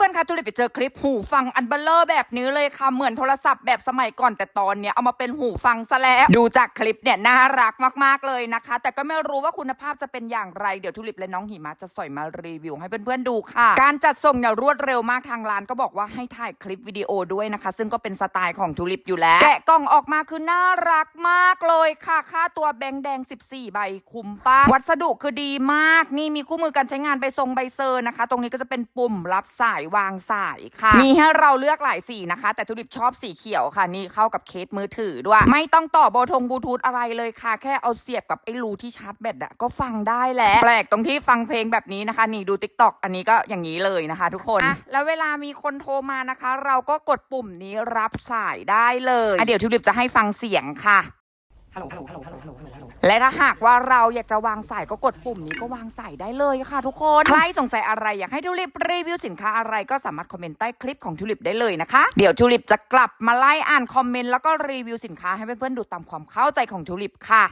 พื่อนๆคะทุลิปไปเจอคลิปหูฟังอันเบลเลอร์แบบนี้เลยค่ะ เหมือนโทรศัพท์แบบสมัยก่อนแต่ตอนเนี้ยเอามาเป็นหูฟังซะแล้ว ดูจากคลิปเนี่ยน่ารักมากๆเลยนะคะ แต่ก็ไม่รู้ว่าคุณภาพจะเป็นอย่างไร เดี๋ยวทุลิปและน้องหิมะจะสอยมารีวิวให้เพื่อนๆดูค่ะ การจัดส่งเนี่ยรวดเร็วมากทางร้านก็บอกว่าให้ถ่ายคลิปวิดีโอด้วยนะคะ ซึ่งก็เป็นสไตล์ของทุลิปอยู่แล้ว แกะกล่องออกมาคือน่ารักมากเลยค่ะ ค่าตัวแบงค์แดง 14 ใบคุ้มปะวัสดุคือดีมาก นี่มีคู่มือการใช้งานใบทรงใบเซอร์นะคะ ตรงนี้ก็จะเป็นปุ่มรับสายวางสายค่ะ มีให้เราเลือกหลายสีนะคะ แต่ทุลิปชอบสีเขียวค่ะ นี่เข้ากับเคสมือถือด้วย ไม่ต้องต่อโบทงบลูทูธอะไรเลยค่ะ แค่เอาเสียบกับไอ้รูที่ชาร์จแบตอะก็ฟังได้แล้ว แปลกตรงที่ฟังเพลงแบบนี้นะคะ นี่ดู t ิ k t o k อันนี้ก็อย่างนี้เลยนะคะ ทุกคนอะแล้วเวลามีคนโทรมานะคะ เราก็กดปุ่มนี้รับสายได้เลยอะเดี๋ยวทุลิปจะให้ฟังเสียงค่ะ ฮัลโหลฮัลโหลฮัลโหลฮัลโหลฮัลโหลฮัลโหลและถ้าหากว่าเราอยากจะวางสายก็กดปุ่มนี้ก็วางสายได้เลยค่ะทุกคน ใครสงสัยอะไรอยากให้ทูลิปรีวิวสินค้าอะไรก็สามารถคอมเมนต์ใต้คลิปของทูลิปได้เลยนะคะ เดี๋ยวทูลิปจะกลับมาไล่อ่านคอมเมนต์แล้วก็รีวิวสินค้าให้เพื่อนๆดูตามความเข้าใจของทูลิปค่ะ